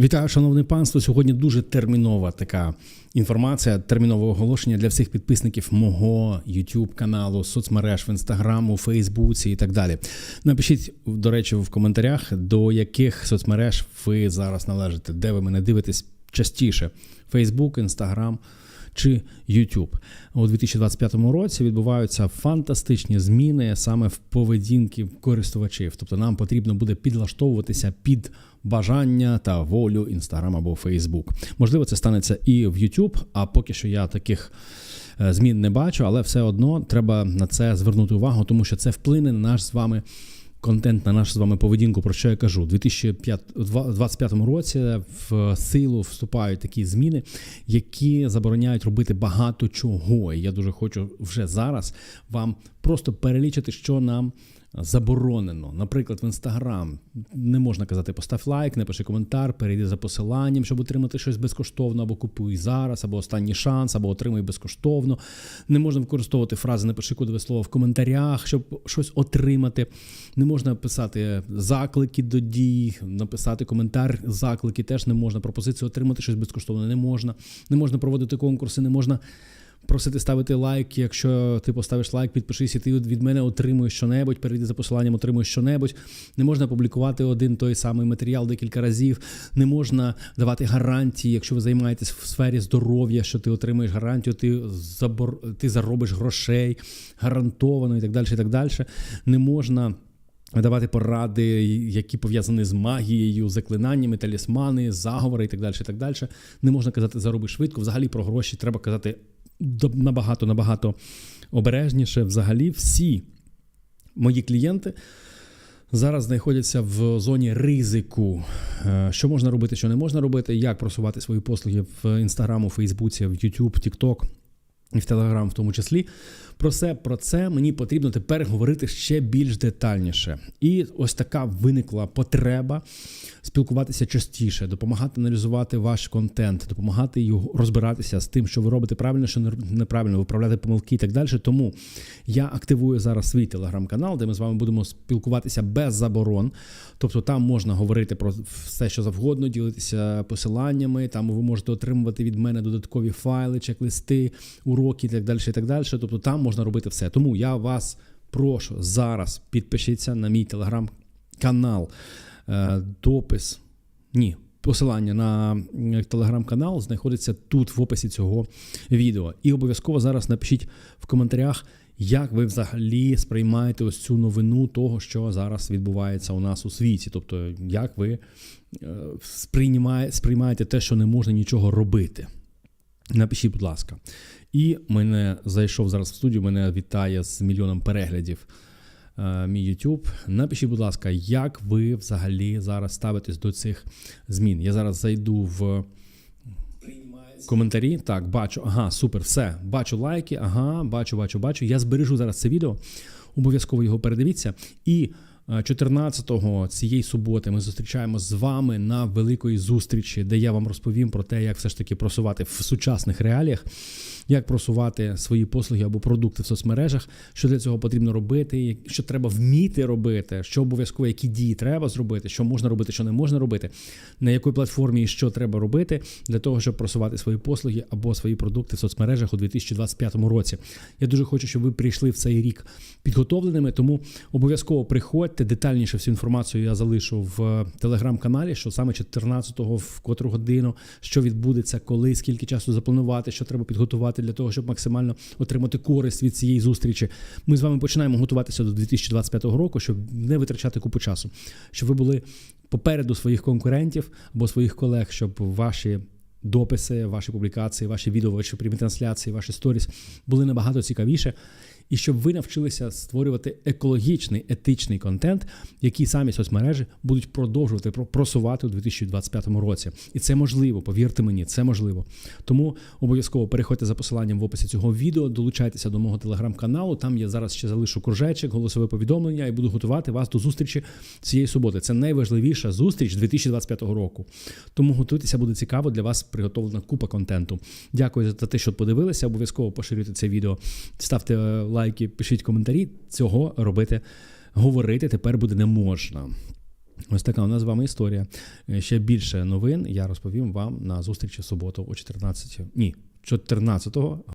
Вітаю, шановне панство. Сьогодні дуже термінова така інформація, термінове оголошення для всіх підписників мого YouTube каналу, соцмереж в інстаграму, Фейсбуці і так далі. Напишіть, до речі, в коментарях, до яких соцмереж ви зараз належите, де ви мене дивитесь частіше: Фейсбук, Instagram чи YouTube. У 2025 році відбуваються фантастичні зміни саме в поведінки користувачів. Тобто нам потрібно буде підлаштовуватися під бажання та волю Instagram або Facebook. Можливо, це станеться і в YouTube, а поки що я таких. е, Змін не бачу, але все одно треба на це звернути увагу, тому що це вплине на наш з вами контент, на нашу з вами поведінку. Про що я кажу? У 2025 році в силу вступають такі зміни, які забороняють робити багато чого. І я дуже хочу вже зараз вам просто перелічити, що нам заборонено. Наприклад, в інстаграм не можна казати постав лайк, не пиши коментар, перейди за посиланням, щоб отримати щось безкоштовно, або купуй зараз, або останній шанс, або отримай безкоштовно. Не можна використовувати фрази напиши кодове слово в коментарях, щоб щось отримати. Не можна писати заклики до дій, написати коментар, заклики теж не можна. Пропозицію отримати щось безкоштовно не можна. Не можна проводити конкурси, не можна. Просити ставити лайк, якщо ти поставиш лайк, підпишись, і ти від мене отримуєш щонебудь, перейди за посиланням, отримуєш щонебудь. Не можна публікувати один той самий матеріал декілька разів. Не можна давати гарантії, якщо ви займаєтесь в сфері здоров'я, що ти отримуєш гарантію, ти забор... ти заробиш грошей гарантовано і так далі. І так далі. Не можна. Давати поради, які пов'язані з магією, заклинаннями, талісмани, заговори і так далі. і так далі. Не можна казати зароби швидко. Взагалі про гроші треба казати набагато набагато обережніше. Взагалі, всі мої клієнти зараз знаходяться в зоні ризику. Е, Що можна робити, що не можна робити, як просувати свої послуги в інстаграму, Фейсбуці, в Ютуб, Тікток і в Телеграм, в тому числі. Про все про це мені потрібно тепер говорити ще більш детальніше. І ось така виникла потреба спілкуватися частіше, допомагати аналізувати ваш контент, допомагати його розбиратися з тим, що ви робите правильно, що неправильно, виправляти помилки і так далі. Тому я активую зараз свій телеграм-канал, де ми з вами будемо спілкуватися без заборон. Тобто там можна говорити про все, що завгодно, ділитися посиланнями. Там ви можете отримувати від мене додаткові файли, чек-листи, уроки і так далі. І так далі. Тобто там можна робити все. Тому я вас прошу зараз підпишіться на мій телеграм-канал. Е, Допис. Ні. Посилання на телеграм-канал знаходиться тут в описі цього відео. І обов'язково зараз напишіть в коментарях, як ви взагалі сприймаєте ось цю новину того, що зараз відбувається у нас у світі. Тобто, як ви сприймаєте, сприймаєте те, що не можна нічого робити. Напишіть, будь ласка. І мене зайшов зараз в студію, мене вітає з мільйоном переглядів е, мій YouTube. Напишіть, будь ласка, як ви взагалі зараз ставитесь до цих змін? Я зараз зайду в коментарі. Так, бачу, ага, супер, все. Бачу лайки, ага, бачу, бачу, бачу. Я збережу зараз це відео. Обов'язково його передивіться. І 14-го цієї суботи ми зустрічаємо з вами на великої зустрічі, де я вам розповім про те, як все ж таки просувати в сучасних реаліях, як просувати свої послуги або продукти в соцмережах, що для цього потрібно робити, що треба вміти робити, що обов'язково які дії треба зробити, що можна робити, що не можна робити, на якій платформі і що треба робити для того, щоб просувати свої послуги або свої продукти в соцмережах у 2025 році. Я дуже хочу, щоб ви прийшли в цей рік підготовленими, тому обов'язково приходьте. Детальніше всю інформацію я залишу в телеграм-каналі, що саме 14-го, в котру годину, що відбудеться, коли, скільки часу запланувати, що треба підготувати для того, щоб максимально отримати користь від цієї зустрічі. Ми з вами починаємо готуватися до 2025 року, щоб не витрачати купу часу, щоб ви були попереду своїх конкурентів або своїх колег, щоб ваші. Дописи, ваші публікації, ваші відео, ваші прямі трансляції, ваші сторіс були набагато цікавіше і щоб ви навчилися створювати екологічний етичний контент, який самі соцмережі будуть продовжувати просувати у 2025 році. І це можливо, повірте мені, це можливо. Тому обов'язково переходьте за посиланням в описі цього відео, долучайтеся до мого телеграм-каналу. Там я зараз ще залишу кружечок, голосове повідомлення і буду готувати вас до зустрічі цієї суботи. Це найважливіша зустріч 2025 року. Тому готуйтеся, буде цікаво для вас приготовлена купа контенту. Дякую за те, що подивилися. Обов'язково поширюйте це відео, ставте лайки, пишіть коментарі. Цього робити, говорити тепер буде не можна. Ось така у нас з вами історія. Е, Ще більше новин я розповім вам на зустрічі в суботу о 14. Ні, 14